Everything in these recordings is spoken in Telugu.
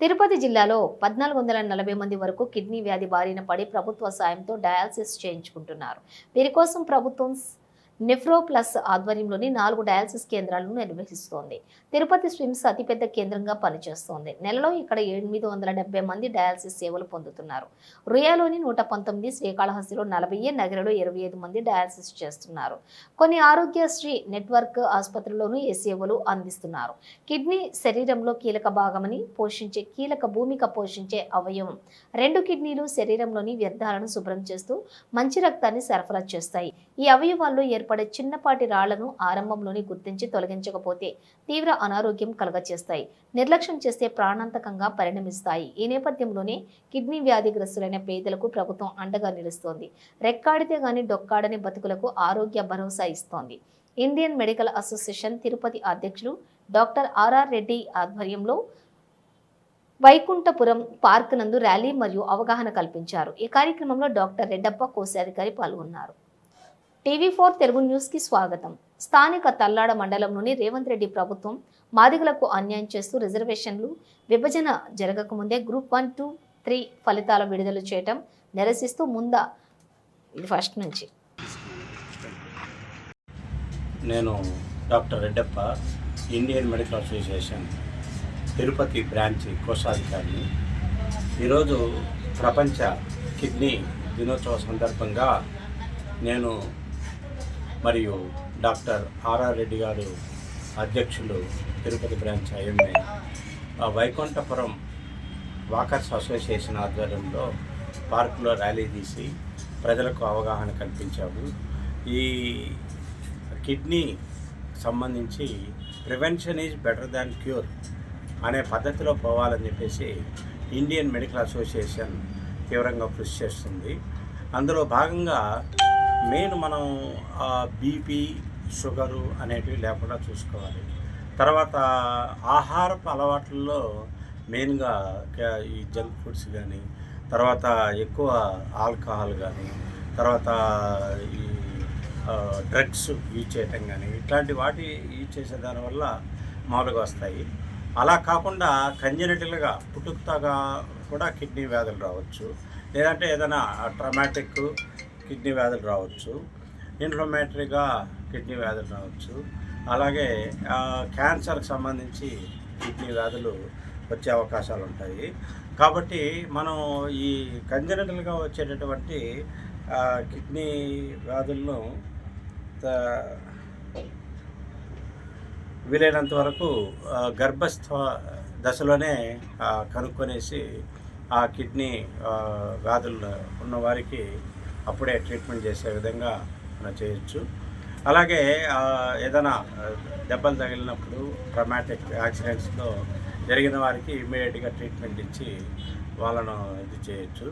తిరుపతి జిల్లాలో పద్నాలుగు వందల నలభై మంది వరకు కిడ్నీ వ్యాధి బారిన పడి ప్రభుత్వ సాయంతో డయాలసిస్ చేయించుకుంటున్నారు. వీరి కోసం ప్రభుత్వం నెఫ్రో ప్లస్ ఆధ్వర్యంలోని నాలుగు డయాలసిస్ కేంద్రాలను నిర్వహిస్తోంది. తిరుపతి స్విమ్స్ అతిపెద్ద కేంద్రంగా పనిచేస్తోంది. నెలలో ఇక్కడ ఎనిమిది వందల డెబ్బై మంది డయాలసిస్ సేవలు పొందుతున్నారు. రుయాలోని నూట పంతొమ్మిది శ్రీకాళహస్తిలో నలభై నగరలో ఇరవై ఐదు మంది డయాలసిస్ చేస్తున్నారు. కొన్ని ఆరోగ్యశ్రీ నెట్వర్క్ ఆసుపత్రుల్లోనూ ఈ సేవలు అందిస్తున్నారు. కిడ్నీ శరీరంలో కీలక భాగమని పోషించే కీలక భూమిక పోషించే అవయవం. రెండు కిడ్నీలు శరీరంలోని వ్యర్థాలను శుభ్రం చేస్తూ మంచి రక్తాన్ని సరఫరా చేస్తాయి. ఈ అవయవాల్లో ఏర్పడే చిన్నపాటి రాళ్ళను ఆరంభంలోనే గుర్తించి తొలగించకపోతే తీవ్ర అనారోగ్యం కలగచేస్తాయి. నిర్లక్ష్యం చేస్తే ప్రాణాంతకంగా పరిణమిస్తాయి. ఈ నేపథ్యంలోనే కిడ్నీ వ్యాధిగ్రస్తులైన పేదలకు ప్రభుత్వం అండగా నిలుస్తోంది. రెక్కాడితే గాని డొక్కాడని బతుకులకు ఆరోగ్య భరోసా ఇస్తోంది. ఇండియన్ మెడికల్ అసోసియేషన్ తిరుపతి అధ్యక్షులు డాక్టర్ ఆర్ఆర్ రెడ్డి ఆధ్వర్యంలో వైకుంఠపురం పార్క్ నందు ర్యాలీ మరియు అవగాహన కల్పించారు. ఈ కార్యక్రమంలో డాక్టర్ రెడ్డప్ప కోశాధికారి పాల్గొన్నారు. టీవీ ఫోర్ తెలుగు న్యూస్కి స్వాగతం. స్థానిక తల్లాడ మండలంలోని రేవంత్ రెడ్డి ప్రభుత్వం మాదిగలకు అన్యాయం చేస్తూ రిజర్వేషన్లు విభజన జరగకముందే గ్రూప్ వన్ టూ త్రీ ఫలితాల విడుదల చేయటం నిరసిస్తూ ముందా ఇది ఫస్ట్ నుంచి. నేను doctor Reddappa Indian Medical Association Tirupati branch కోశాధికారిని. ఈరోజు ప్రపంచ కిడ్నీ దినోత్సవ సందర్భంగా నేను మరియు డాక్టర్ ఆర్ఆర్ రెడ్డి గారు అధ్యక్షులు Tirupati branch IMA Vaikunthapuram walkers association ఆధ్వర్యంలో పార్కులో ర్యాలీ తీసి ప్రజలకు అవగాహన కల్పించాము. ఈ కిడ్నీ సంబంధించి prevention is better than cure అనే పద్ధతిలో పోవాలని చెప్పేసి ఇండియన్ మెడికల్ అసోసియేషన్ తీవ్రంగా కృషి చేస్తుంది. అందులో భాగంగా మెయిన్ మనం బీపీ షుగరు అనేటివి లేకుండా చూసుకోవాలి. తర్వాత ఆహారపు అలవాట్లలో మెయిన్గా ఈ జంక్ ఫుడ్స్ కానీ తర్వాత ఎక్కువ ఆల్కహాల్ కానీ తర్వాత ఈ డ్రగ్స్ యూజ్ చేయటం కానీ ఇట్లాంటి వాటి యూజ్ చేసే దానివల్ల మామూలుగా వస్తాయి. అలా కాకుండా కంజనటిల్గా పుట్టుకతగా కూడా కిడ్నీ వ్యాధులు రావచ్చు. లేదంటే ఏదైనా ట్రమాటిక్ కిడ్నీ వ్యాధులు రావచ్చు. ఇన్ఫ్లమేటరీగా కిడ్నీ వ్యాధులు రావచ్చు. అలాగే క్యాన్సర్కి సంబంధించి కిడ్నీ వ్యాధులు వచ్చే అవకాశాలు ఉంటాయి. కాబట్టి మనం ఈ కంజనటల్గా వచ్చేటటువంటి కిడ్నీ వ్యాధులను వీలైనంత వరకు గర్భస్థ దశలోనే కనుక్కొనేసి ఆ కిడ్నీ వ్యాధులు ఉన్నవారికి అప్పుడే ట్రీట్మెంట్ చేసే విధంగా మనం చేయొచ్చు. అలాగే ఏదైనా దెబ్బలు తగిలినప్పుడు ట్రమాటిక్ యాక్సిడెంట్స్లో జరిగిన వారికి ఇమ్మీడియట్గా ట్రీట్మెంట్ ఇచ్చి వాళ్ళను ఇది చేయొచ్చు.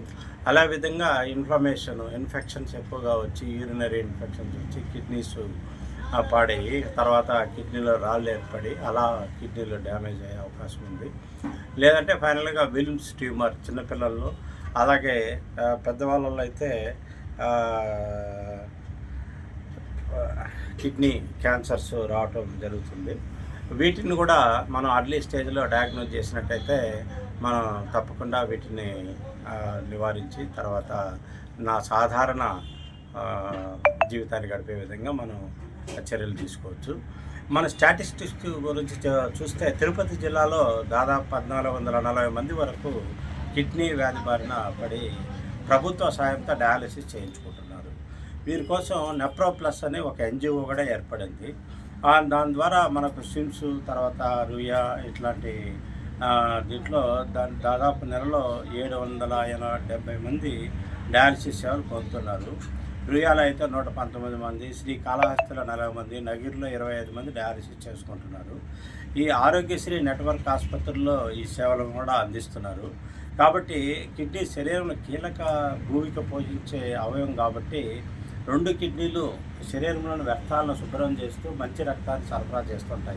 అలా విధంగా ఇన్ఫ్లమేషన్ ఇన్ఫెక్షన్స్ ఎక్కువగా వచ్చి యూరినరీ ఇన్ఫెక్షన్స్ వచ్చి కిడ్నీస్ ఆ, తర్వాత కిడ్నీలో రాళ్ళు ఏర్పడి అలా కిడ్నీలో డ్యామేజ్ అయ్యే అవకాశం ఉంది. లేదంటే ఫైనల్గా విల్మ్స్ ట్యూమర్ చిన్నపిల్లల్లో అలాగే పెద్దవాళ్ళలో అయితే కిడ్నీ క్యాన్సర్స్ రావటం జరుగుతుంది. వీటిని కూడా మనం అర్లీ స్టేజ్లో డయాగ్నోజ్ చేసినట్టయితే మనం తప్పకుండా వీటిని నివారించి తర్వాత నా సాధారణ జీవితాన్ని గడిపే విధంగా మనం చర్యలు తీసుకోవచ్చు. మన స్టాటిస్టిక్స్ గురించి చూస్తే తిరుపతి జిల్లాలో దాదాపు పద్నాలుగు వందల నలభై మంది వరకు కిడ్నీ వ్యాధి బారిన పడి ప్రభుత్వ సాయంతో డయాలసిస్ చేయించుకుంటున్నారు. వీరి కోసం నెప్రో ప్లస్ అనే ఒక ఎన్జిఓ కూడా ఏర్పడింది. దాని ద్వారా మనకు సిమ్స్ తర్వాత రుయా ఇట్లాంటి దీంట్లో దాని దాదాపు నెలలో ఏడు వందల ఎనభై డెబ్బై మంది డయాలసిస్ సేవలు పొందుతున్నారు. రుయాలో అయితే నూట పంతొమ్మిది మంది శ్రీ కాళహస్తిలో నలభై మంది నగిరిలో ఇరవై ఐదు మంది డయాలసిస్ చేసుకుంటున్నారు. ఈ ఆరోగ్యశ్రీ నెట్వర్క్ ఆసుపత్రుల్లో ఈ సేవలను కూడా అందిస్తున్నారు. కాబట్టి కిడ్నీ శరీరంలో కీలక భూమిక పోషించే అవయవం కాబట్టి రెండు కిడ్నీలు శరీరంలోని వ్యర్థాలను శుభ్రం చేస్తూ మంచి రక్తాన్ని సరఫరా చేస్తుంటాయి.